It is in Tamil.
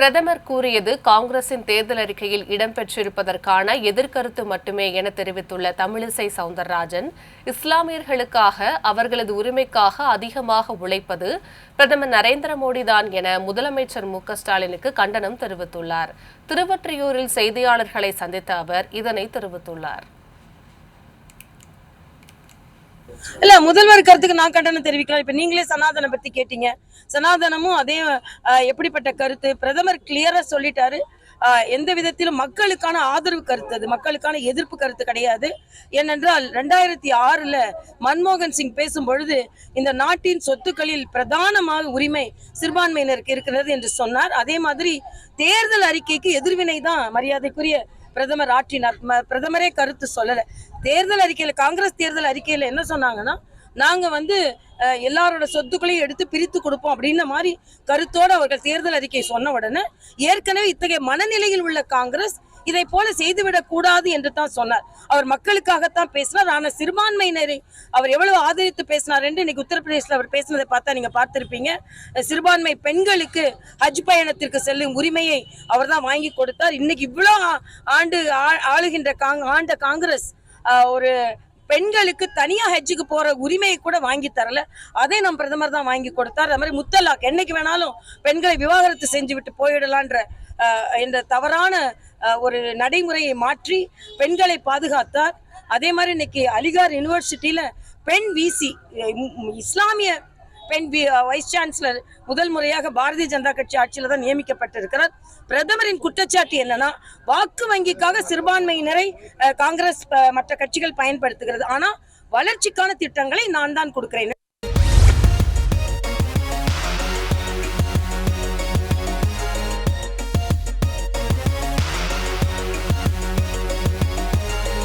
பிரதமர் கூறியது காங்கிரசின் தேர்தல் அறிக்கையில் இடம்பெற்றிருப்பதற்கான எதிர்கருத்து மட்டுமே என தெரிவித்துள்ள தமிழிசை சவுந்தரராஜன் இஸ்லாமியர்களுக்காக அவர்களது உரிமைக்காக அதிகமாக உழைப்பது பிரதமர் நரேந்திர மோடிதான் என முதலமைச்சர் மு ஸ்டாலினுக்கு கண்டனம் தெரிவித்துள்ளார். திருவொற்றியூரில் செய்தியாளர்களை சந்தித்த அவர் இதனை தெரிவித்துள்ளார். இல்ல முதல்வர் கருத்துக்கு நான் கண்டனம் தெரிவிக்கலாம் இப்ப நீங்களே சனாதனம் பத்தி கேட்டீங்க. சனாதனமும் அதே எப்படிப்பட்ட கருத்து? பிரதமர் கிளியரா சொல்லிட்டாரு. எந்த விதத்திலும் மக்களுக்கான ஆதரவு கருத்து அது. மக்களுக்கான எதிர்ப்பு கருத்து கிடையாது. ஏனென்றால் ரெண்டாயிரத்தி ஆறுல மன்மோகன் சிங் பேசும் பொழுது இந்த நாட்டின் சொத்துக்களில் பிரதானமாக உரிமை சிறுபான்மையினருக்கு இருக்கிறது என்று சொன்னார். அதே மாதிரி தேர்தல் அறிக்கைக்கு எதிர்வினை தான் மரியாதைக்குரிய பிரதமர் ஆற்றினார் பிரதமரே கருத்து சொல்லலை. தேர்தல் அறிக்கையில காங்கிரஸ் தேர்தல் அறிக்கையில் என்ன சொன்னாங்கன்னா நாங்க வந்து அஹ், எல்லாரோட சொத்துக்களையும் எடுத்து பிரித்து கொடுப்போம் அப்படின்ன மாதிரி கருத்தோடு அவர்கள் தேர்தல் அறிக்கை சொன்ன உடனே ஏற்கனவே இத்தகைய மனநிலையில் உள்ள காங்கிரஸ் இதை போல செய்துவிடக் கூடாது என்று தான் சொன்னார். அவர் மக்களுக்காகத்தான் பேசினார். ஆனால் சிறுபான்மையினரை அவர் எவ்வளவு ஆதரித்து பேசினார் என்று இன்னைக்கு உத்தரப்பிரதேசத்தில் அவர் பேசினதை பார்த்தா நீங்க பார்த்திருப்பீங்க. சிறுபான்மை பெண்களுக்கு ஹஜ் பயணத்திற்கு செல்லும் உரிமையை அவர் தான் வாங்கி கொடுத்தார். இன்னைக்கு இவ்வளோ ஆண்டு ஆ- ஆளுகின்ற காங் ஆண்ட காங்கிரஸ் ஒரு பெண்களுக்கு தனியா ஹஜ்ஜுக்கு போற உரிமையை கூட வாங்கி தரல. அதே நம் பிரதமர் தான் வாங்கி கொடுத்தார். அது மாதிரி முத்தலாக் என்னைக்கு வேணாலும் பெண்களை விவாகரத்து செஞ்சு விட்டு போயிடலான்ற என்ற தவறான ஒரு நடைமுறையை மாற்றி பெண்களை பாதுகாத்தார். அதே மாதிரி இன்னைக்கு அலிகார் யூனிவர்சிட்டியில பெண் விசி இஸ்லாமிய பெண் வி- வைஸ் சான்சலர் முதல் முறையாக பாரதிய ஜனதா கட்சி ஆட்சியில் தான் நியமிக்கப்பட்டிருக்கிறார். பிரதமரின் குற்றச்சாட்டு என்னன்னா வாக்கு வங்கிக்காக சிறுபான்மையினரை காங்கிரஸ் மற்ற கட்சிகள் பயன்படுத்துகிறது. ஆனால் வளர்ச்சிக்கான திட்டங்களை நான் தான் கொடுக்கிறேன்.